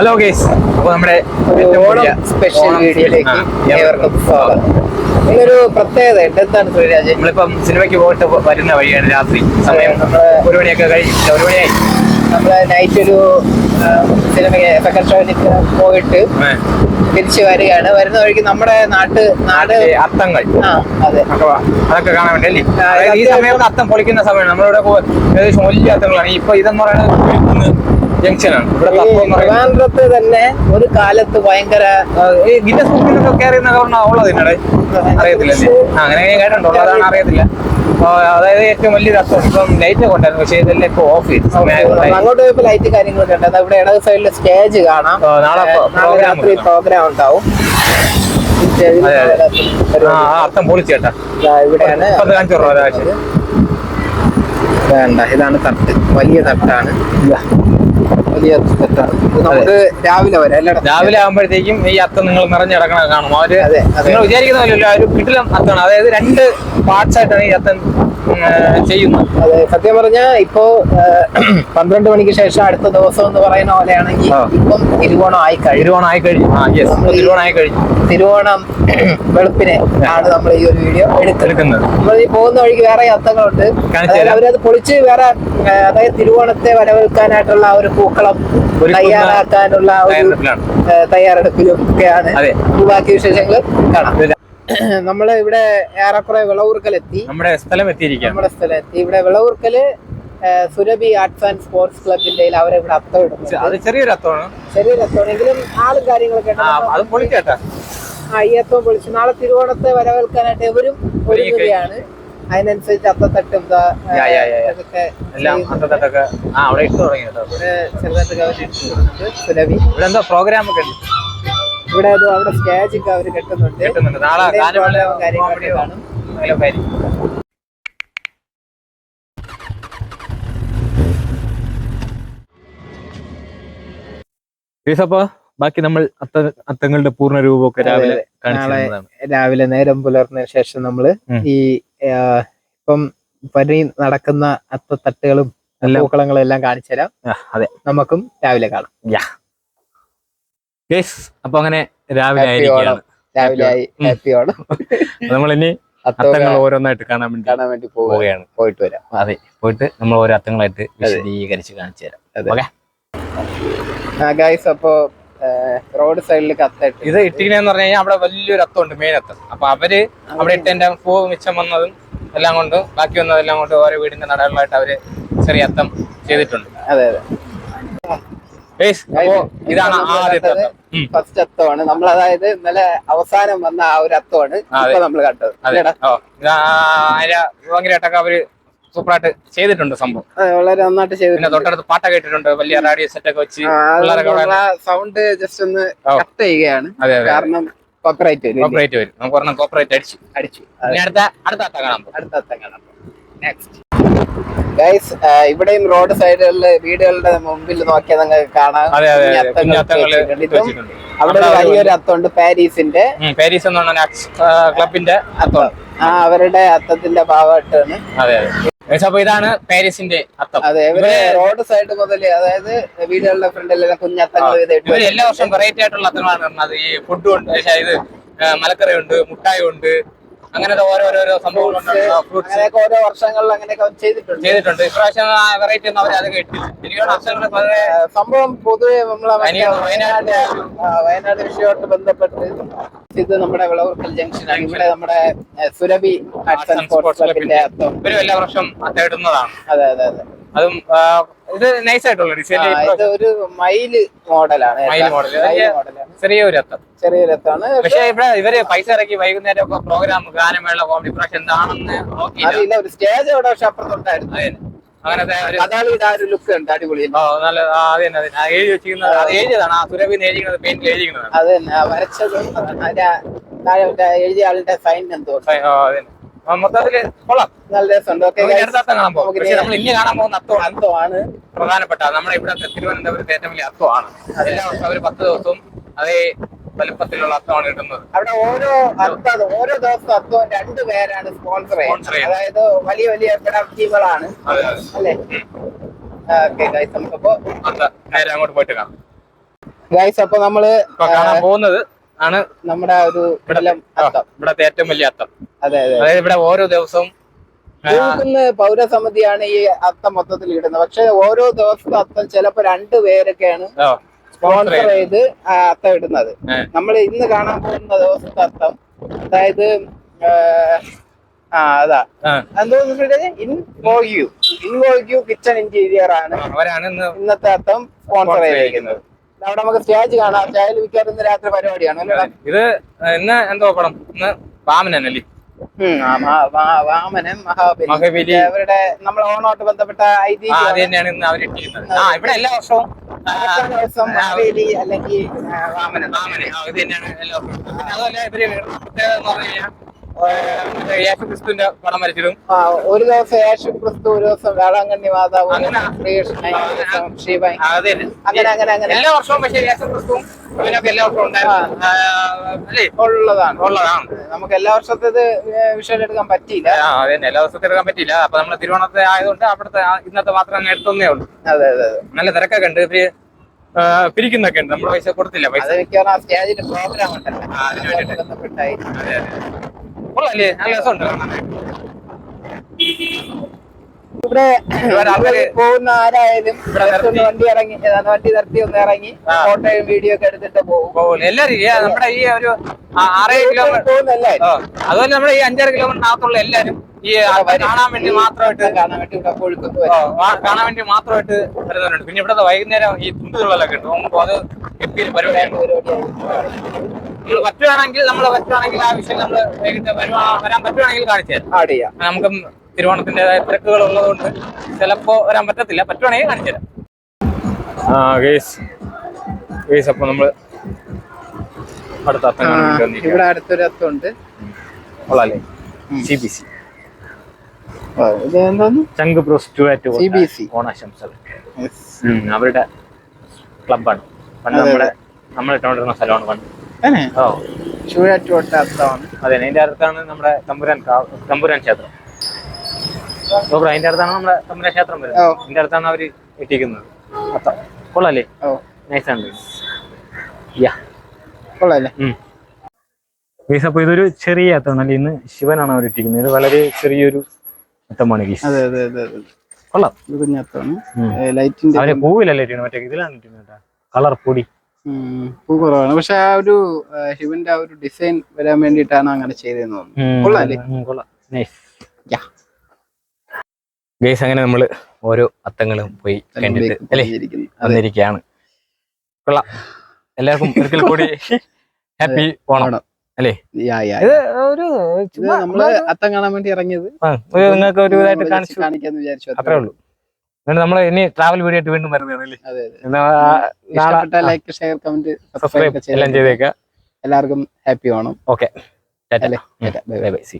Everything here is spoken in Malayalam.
ഹലോ ഗേസ് അപ്പൊ നമ്മുടെ സ്പെഷ്യൽ വീഡിയോയിലേക്ക് ഏവർക്കും സ്വാഗതം. ഇതൊരു പ്രത്യേകത എന്താണ് ശ്രീരാജ് നമ്മളിപ്പം സിനിമയ്ക്ക് പോയിട്ട് വരുന്ന വഴിയാണ് രാത്രി സമയം. ഒരു മണിയൊക്കെ കഴിഞ്ഞിട്ട് ഒരു മണിയായി. നമ്മൾ നൈറ്റ് ഒരു സിനിമയ്ക്ക് സെക്കൻഡ് ഷോയിലേക്ക് പോയിട്ട് തിരിച്ചു വരികയാണ്. വരുന്ന വഴിക്ക് നമ്മുടെ നാട്ട് നാട് അത്തങ്ങൾ. അതൊക്കെ കാണാൻ വേണ്ടി അല്ലേ? ഈ സമയത്ത് സമയം അത്തം പൊളിക്കുന്ന സമയമാണ്. നമ്മളിവിടെ ഏകദേശം വലിയ അത്തങ്ങളാണ്. ഇപ്പൊ ഇതെന്ന് പറയുന്നത് ജംഗ്ഷനാണ്. ഇവിടെ ട്രിവാൻഡ്രത്ത് തന്നെ ഒരു കാലത്ത് ഭയങ്കര ഈ ഗിന്നസ് ബുക്കിലൊക്കെ കയറി എന്നൊക്കെ പറഞ്ഞാൽ ഉള്ളത് ഇതിനടെ. അറിയത്തില്ലല്ലേ അങ്ങനെ കേട്ടിട്ടുണ്ടോ. അതാണ് അറിയത്തില്ല. അതായത് ഏറ്റവും വലിയ തത്വം ഇപ്പം ലൈറ്റ് ഒക്കെ ഉണ്ടായിരുന്നു. പക്ഷേ ഇതെല്ലാം ഇപ്പൊ ഓഫ് ചെയ്ത്. അങ്ങോട്ട് പോയപ്പോ ലൈറ്റ് കാര്യങ്ങളൊക്കെ ഉണ്ട്. ഇവിടെ ഇടത് സൈഡിൽ സ്റ്റേജ് കാണാം. നാളെ രാത്രി ഉണ്ട്. പ്രോഗ്രാം ഉണ്ടാവും. അർത്ഥം പൊളിച്ചു കേട്ടാ. ഇവിടെയാണ്. കാണിച്ചു തരുമോ വേണ്ട ഇതാണ് തട്ട്. വലിയ തട്ടാണ്. വലിയ നമുക്ക് രാവിലെ വരാം രാവിലെ ആകുമ്പോഴത്തേക്കും ഈ അത്തം നിങ്ങൾ നിറഞ്ഞു കിടക്കണ കാണും. അവർ. നിങ്ങൾ വിചാരിക്കുന്ന പോലെയല്ല ഒരു കിട്ടിലും അത്തമാണ്. അതായത് രണ്ട് പാർട്സ് ആയിട്ടാണ് ഈ അത്തം ചെയ്യുന്നത്. അതെ സത്യം പറഞ്ഞാ ഇപ്പോ പന്ത്രണ്ട് മണിക്ക് ശേഷം അടുത്ത ദിവസം എന്ന് പറയുന്ന പോലെയാണെങ്കിൽ. ഇപ്പം തിരുവോണം ആയി കഴിഞ്ഞു തിരുവോണം ആയി കഴിഞ്ഞു തിരുവോണം ആയി കഴിഞ്ഞു തിരുവോണം വെളുപ്പിനെ ആണ് നമ്മൾ ഈ ഒരു വീഡിയോ എടുത്തെടുക്കുന്നത് നമ്മൾ ഈ പോകുന്ന വഴിക്ക് വേറെ അത്തങ്ങളുണ്ട്. അവരത് പൊളിച്ച് വേറെ അതായത് തിരുവോണത്തെ വരവേൽക്കാനായിട്ടുള്ള ആ ഒരു പൂക്കളം ഒരുക്കുന്ന തയ്യാറാക്കാനുള്ള ഒരു തയ്യാറെടുപ്പിലും ഒക്കെയാണ് അതെ. ബാക്കി വിശേഷങ്ങൾ കാണാം. നമ്മൾ ഇവിടെ ഏറെക്കുറെ വിളവൂർക്കൽ എത്തി നമ്മുടെ സ്ഥലം എത്തിയിരിക്കുകയാണ് നമ്മുടെ സ്ഥലം എത്തി ഇവിടെ Vilavoorkal Surabhi arts and sports ക്ലബിന്റെ അവരെ ഇവിടെ അത്തം അത് ഇടുന്നുണ്ട് ചെറിയൊരു അത്തമാണ്. ചെറിയൊരു അത്തമാണെങ്കിലും ആളും കാര്യങ്ങളൊക്കെ അത് പൊളിച്ചേട്ടാ ആ ഈ അത്തം പൊളിച്ചു. നാളെ തിരുവോണത്തെ വരവേൽക്കാനായിട്ട് എവരും ഒരുങ്ങുകയാണ്. അതിനനുസരിച്ച് അത്തത്തട്ടും. എല്ലാം. ആ അവിടെ ഇട്ട് തുടങ്ങി കേട്ടോ ഇവിടെ ചെറുതായിട്ട് അവർ ഇട്ട് കൊടുക്കുന്നുണ്ട് സുരഭി ഇവിടെ എന്തോ പ്രോഗ്രാം ഒക്കെ ഉണ്ട്. ഇവിടെ അത് അവിടെ സ്റ്റേജ് ഒക്കെ അവർ കെട്ടുന്നുണ്ട്. നാളെ കാര്യങ്ങളൊക്കെ കാണും. ബാക്കി നമ്മൾ അത്ത അത്തങ്ങളുടെ പൂർണ രൂപമൊക്കെ രാവിലെ. രാവിലെ നേരം പുലർന്നതിന് ശേഷം നമ്മൾ ഈ ഇപ്പം പനി നടക്കുന്ന അത്തത്തട്ടുകളും. പൂക്കളങ്ങളും എല്ലാം കാണിച്ചു തരാം. അതെ. നമുക്കും രാവിലെ കാണാം. അപ്പൊ അങ്ങനെ രാവിലെ രാവിലെ ആയി. ഉം. ഹാപ്പി ഓണം. നമ്മൾ ഇനി അത്തം അത്തങ്ങൾ ഓരോന്നായിട്ട് കാണാൻ വേണ്ടി കാണാൻ വേണ്ടി പോവുക. പോവുകയാണ്. പോയിട്ട് വരാം. അതെ പോയിട്ട് നമ്മൾ ഓരോ അത്തങ്ങളായിട്ട് വിശദീകരിച്ച് കാണിച്ചു തരാം. ഗൈസ് അപ്പോ റോഡ് സൈഡിൽ കത്തിട്ട് ഇത് ഇട്ടിരിക്കണെന്ന് പറഞ്ഞു കഴിഞ്ഞാൽ അവിടെ വലിയൊരു അത്തമുണ്ട് മെയിൻ അത്തം. അപ്പൊ അവർ അവിടെ ഇട്ടതിന്റെ പൂ മിച്ചം വന്നതും എല്ലാം കൊണ്ട് ബാക്കി വന്നതെല്ലാം കൊണ്ട് ഓരോ വീടിന്റെ നടകളിലായിട്ട് അവർ ചെറിയ അത്തം ചെയ്തിട്ടുണ്ട്. അതെ അതെ. ഇതാണ് ആദ്യത്തെ. ഫസ്റ്റ് അത്തമാണ്. നമ്മൾ അതായത് ഇന്നലെ അവസാനം വന്ന ആ ഒരു അത്തമാണ് നമ്മൾ കണ്ടത്. ഭയങ്കരമായിട്ടൊക്കെ അവർ സൂപ്പറായിട്ട് ചെയ്തിട്ടുണ്ട് സംഭവം. വളരെ നന്നായിട്ട് പിന്നെ തൊട്ടടുത്ത് പാട്ടൊക്കെ ഇട്ടിട്ടുണ്ട് വലിയ റേഡിയോ സെറ്റ് ഒക്കെ വെച്ച് സൗണ്ട് ജസ്റ്റ് ഒന്ന് കട്ട് ചെയ്യുകയാണ്. കാരണം കോപ്പറേറ്റ് വരും കോപ്പറേറ്റ് വരും. നമുക്ക് ഒരെണ്ണം കോപ്പറേറ്റ് അടിച്ചു. അടിച്ചു. അടുത്ത അടുത്ത അത്തം കാണാൻ അടുത്ത അത്തം കാണാം. നെക്സ്റ്റ് ഗൈസ് ഇവിടെയും റോഡ് സൈഡുകളിൽ വീടുകളുടെ മുമ്പിൽ നോക്കിയാൽ നിങ്ങൾക്ക് കാണാം. അവിടെ വലിയൊരു അത്തമുണ്ട് പാരീസിന്റെ. പാരീസ് എന്ന് പറഞ്ഞ ക്ലബിന്റെ അത്തം. ആ അവരുടെ അത്തത്തിന്റെ ഭാഗമായിട്ടാണ് അപ്പൊ ഇതാണ് പാരീസിന്റെ അത്തം. അതെ ഇവർ റോഡ് സൈഡ് മുതൽ അതായത് വീടുകളുടെ ഫ്രണ്ടിലെല്ലാം കുഞ്ഞത്തങ്ങൾ ഇവർ എല്ലാ വർഷവും വെറൈറ്റി ആയിട്ടുള്ള അത്തങ്ങളാണ് പറഞ്ഞത്. ഈ ഫുഡ് ഉണ്ട് ഇത് മലക്കറി ഉണ്ട് മുട്ടായി ഉണ്ട് അങ്ങനത്തെ ഓരോരോ സംഭവങ്ങളുണ്ട് ഓരോ വർഷങ്ങളിൽ അങ്ങനെയൊക്കെ ചെയ്തിട്ടുണ്ട്. ചെയ്തിട്ടുണ്ട്. ഇപ്രാവശ്യം വെറൈറ്റി ഒന്നും അവർ അത് കേട്ടില്ല. എനിക്ക് സംഭവം പൊതുവെ നമ്മളെ വയനാട് വയനാട് വിഷയമായിട്ട് ബന്ധപ്പെട്ട് ഇത് നമ്മുടെ വിളവർക്കൽ ജംഗ്ഷനാണ് ഇവിടെ നമ്മുടെ സുരഭി ആർട്സ് ആൻഡ് സ്പോർട്സ് ക്ലബിന്റെ അത്തം ഇവരും എല്ലാ വർഷം അത്തം അതെ അതെ അതെ. അതും ഇത് നൈസ് ആയിട്ടുള്ള ഡിസൈൻ ഇത് ഒരു മൈൽ മോഡലാണ് മയിൽ മോഡൽ ചെറിയൊരു അത്തം ചെറിയൊരു അത്താണ് പക്ഷേ ഇവിടെ ഇവർ പൈസ ഇറക്കി വൈകുന്നേരം ഒക്കെ പ്രോഗ്രാം ഗാനമേള കോമഡി പ്രാവശ്യം എന്താണെന്ന് അറിയില്ല. ഒരു സ്റ്റേജ് അവിടെ പക്ഷെ അപ്പുറത്തുണ്ടായിരുന്നു അതെ. അങ്ങനത്തെ ഒരു ലുക്ക് ഉണ്ട് അടിപൊളി. ഓ നല്ല അത് തന്നെ അത് എഴുതി വെച്ചിരിക്കുന്നത് എഴുതിയതാണ്. ആ സുരഭിന്ന് എഴുതിക്കുന്നത് പെയിന്റിൽ എഴുതിക്കുന്നതാണ് അത് തന്നെ ആ അതിന്റെ എഴുതിയ ആളുടെ എന്തോ ഓ, അത് മൊത്തത്തിൽ കൊള്ളാം. നല്ല രസമുണ്ട്. ഓക്കെ അത്തം കാണാൻ പോകും. പക്ഷേ നമ്മൾ ഇനി കാണാൻ പോകുന്ന അത്തമാണ്. അന്തമാണ് പ്രധാനപ്പെട്ട നമ്മുടെ ഇവിടെ തിരുവനന്തപുരത്ത് ഏറ്റവും വലിയ അത്തമാണ്. വർഷവും അവർ പത്ത് ദിവസവും അതേ വലുപ്പത്തിലുള്ള അത്തമാണ് കിട്ടുന്നത് അവിടെ ഓരോ അത്തം ഓരോ ദിവസം അത്തവും രണ്ടു പേരാണ് സ്പോൺസർ ചെയ്യുന്നത്. അതായത് വലിയ വലിയ ടീമുകളാണ് അല്ലേ? ഓക്കെ ഗൈസ് നമുക്കപ്പോ നേരെ അങ്ങോട്ട് പോയിട്ട് കാണാം. ഗൈസ് അപ്പൊ നമ്മൾ കാണാൻ പോകുന്നത് ആണ് നമ്മുടെ ഒരു ഇവിടത്തെ ഏറ്റവും വലിയ അത്തം. അതെ അതെ. അതായത് ഇവിടെ ഓരോ ദിവസവും പൗരസമിതിയാണ് ഈ അത്തം മൊത്തത്തിൽ ഇടുന്നത്. പക്ഷെ ഓരോ ദിവസത്തെ അത്തം ചിലപ്പോ രണ്ട് പേരൊക്കെയാണ് ആ, സ്പോൺസർ ചെയ്ത്. ആ ഇടുന്നത്. നമ്മൾ ഇന്ന് കാണാൻ പോകുന്ന ദിവസത്തെ അത്തം. അതായത് ആ, അതാ. ഇൻവോഗ്യൂ ഇൻവോഗ്യൂ കിച്ചൺ ഇന്റീരിയർ ആണ് ഇന്നത്തെ അത്തം സ്പോൺസർ ചെയ്തിരിക്കുന്നത്. അവിടെ നമുക്ക് സ്റ്റേജ് കാണാം. സ്റ്റേജിൽ മിക്കവാറും രാത്രി പരിപാടിയാണ്. ഇത് ഇന്ന് എന്തോ പടം? ഇന്ന് വാ- വാമനൻ മഹാബലി. അവരുടെ നമ്മൾ ഓണോട്ട് ബന്ധപ്പെട്ട ഐതിഹ്യം അത് തന്നെയാണ് ഇന്ന് അവർ ഇട്ടിരുന്നത് ആ ഇവിടെ എല്ലാ വർഷവും ദിവസം മഹാബലി അല്ലെങ്കിൽ വാമനൻ. വാമനൻ ഇത് തന്നെയാണ് എല്ലാ വർഷവും. പിന്നെ ഇവർ പ്രത്യേകത എന്ന് പറഞ്ഞു കഴിഞ്ഞാൽ യേശു ക്രിസ്തുവിന്റെ പടം വരച്ചിടും. ആ, ഒരു ദിവസം യേശു ക്രിസ്തു ഒരു ദിവസം വേളാങ്കണ്ണി മാതാവ് അങ്ങനെ. ശ്രീകൃഷ്ണൻ ഒരു ദിവസം ശിവൻ ആ, അങ്ങനെ അങ്ങനെ അങ്ങനെ. എല്ലാ വർഷവും പക്ഷേ യേശു ക്രിസ്തുവും ഇവനൊക്കെ എല്ലാ വർഷവും ഉണ്ടായിരുന്നു. ആ, അല്ലേ? ഉള്ളതാണ്. ഉള്ളതാണ്. നമുക്ക് എല്ലാ വർഷത്തെ വിഷയം എടുക്കാൻ പറ്റിയില്ല. ആ അത് തന്നെ. എല്ലാ വർഷത്തെ എടുക്കാൻ പറ്റില്ല അപ്പൊ നമ്മൾ തിരുവോണത്തെ ആയതുകൊണ്ട് അവിടുത്തെ ആ ഇന്നത്തെ മാത്രം അങ്ങ് എടുത്തേ ഉള്ളൂ. അതെ അതെ അതെ. നല്ല തിരക്കൊക്കെ ഉണ്ട്. ഇവർ ആ, പിരിക്കുന്നൊക്കെ ഉണ്ട്. നമ്മൾ പൈസ കൊടുത്തില്ല. പൈസ. അത് മിക്കവാറും ആ സ്റ്റേജിൽ പ്രോഗ്രാം ഉണ്ടല്ലോ. ആ, അതിന് വേണ്ടിയിട്ട്. ബന്ധപ്പെട്ടായി അതെ അതെ. കൊള്ളാല്ലേ? നല്ല രസമുണ്ട്. ഇവിടെ പോകുന്ന ആരായാലും ഒന്ന് വണ്ടി ഇറങ്ങി വണ്ടി നിർത്തി ഒന്ന് ഇറങ്ങി. ഫോട്ടോയും വീഡിയോ ഒക്കെ എടുത്തിട്ട് പോകും. എല്ലാരും നമ്മുടെ ഈ ഒരു ആറേഴ് കിലോമീറ്റർ പോകുന്ന എല്ലാവരും ആ, അതുപോലെ നമ്മുടെ ഈ അഞ്ചാറ് കിലോമീറ്ററിനകത്തുള്ള എല്ലാരും ഈ കാണാൻ വേണ്ടി മാത്രമായിട്ട് കാണാൻ വേണ്ടി കാണാൻ വേണ്ടി മാത്രമായിട്ട് വരുന്നവരുണ്ട്. പിന്നെ ഇവിടുത്തെ വൈകുന്നേരം ഈ തുണ്ടുകളൊക്കെ ഉണ്ട് അത് ഗംഭീര പരിപാടിയാണ് പറ്റുവാണെങ്കിൽ നമ്മൾ പറ്റുവാണെങ്കിൽ ആ വിഷയം നമ്മൾ വൈകിട്ട് വരാൻ പറ്റുവാണെങ്കിൽ കാണിച്ചു തരാം. ആഡ് ചെയ്യാം. നമുക്ക് തിരുവോണത്തിന്റെതായ തിരക്കുകൾ ഉള്ളതുകൊണ്ട് ചിലപ്പോ വരാൻ പറ്റത്തില്ല. പറ്റുവാണെങ്കിൽ കാണിച്ചു തരാം. ആ ഗേസ് ഗേസ് അപ്പൊ നമ്മൾ അടുത്ത. ഇവിടെ അടുത്തൊരു അത്തുണ്ട് കൊള്ളാല്ലേ ഉം. സി ബി സി ഇത് എന്താന്ന് ചങ്ക്. ഓണാശംസകൾ. അവരുടെ ക്ലബാണ് പണ്ട് നമ്മുടെ നമ്മൾ ഇട്ടുകൊണ്ടിരുന്ന സ്ഥലമാണ് പണ്ട്. ചൂഴാറ്റുവട്ട അതെ അതിന്റെ അടുത്താണ് നമ്മുടെ തമ്പുരാൻ തമ്പുരാൻ ക്ഷേത്രം. ഓ ബ്രോ അതിന്റെ അടുത്താണ് നമ്മുടെ തമ്പുരാൻ ക്ഷേത്രം ഓ. വരുന്നത് അതിന്റെ അടുത്താണ് അവർ കൊള്ളാല്ലേ? നൈസ് ആണ്. യാ കൊള്ളാല്ലേ? ഗീസ് അപ്പൊ ഇതൊരു ചെറിയ അത്തമാണ് ഇന്ന് ശിവനാണ് അവർ ഇട്ടിരിക്കുന്നത് ഇത് വളരെ ചെറിയൊരു അത്തമാണ് ഗീസ് അതെ അതെ അതെ കൊള്ളാം. കുഞ്ഞത്തമാണ്. ലൈറ്റിന്റെ അവരെ പൂവിലല്ലേ ഇട്ടിരുന്നത്? മറ്റേ ഇതിലാണ് ഇട്ടിരുന്നത് കളർ പൊടി. പൂ കുറവാണ്. പക്ഷെ ആ ഒരു ശിവന്റെ ആ ഒരു ഡിസൈൻ വരാൻ വേണ്ടിയിട്ടാണ് അങ്ങനെ ചെയ്തതെന്ന് തോന്നുന്നു. കൊള്ളാല്ലേ? ഗൈസ് അങ്ങനെ നമ്മൾ ഓരോ അത്തങ്ങളും പോയി കണ്ടിട്ട് അല്ലേ? വന്നിരിക്കുകയാണ്. കൊള്ളാം. എല്ലാവർക്കും ഒരിക്കൽ കൂടി ഹാപ്പി ഓണം. അല്ലേ. ഇത് ഒരു നമ്മൾ അത്തം കാണാൻ വേണ്ടി ഇറങ്ങിയത്. നിങ്ങൾക്ക് ഒരു ഇതായിട്ട് കാണിച്ചു കാണിക്കാന്ന് വിചാരിച്ചു അത്രേ ഉള്ളൂ. എന്നിട്ട് നമ്മൾ ഇനി ട്രാവൽ വീഡിയോ ആയിട്ട് വീണ്ടും വരുന്നതാണ് ലൈക്ക് ഷെയർ കമന്റ് സബ്സ്ക്രൈബ് എല്ലാം ചെയ്തേക്കാം. എല്ലാവർക്കും happy Onam okay. Bye bye see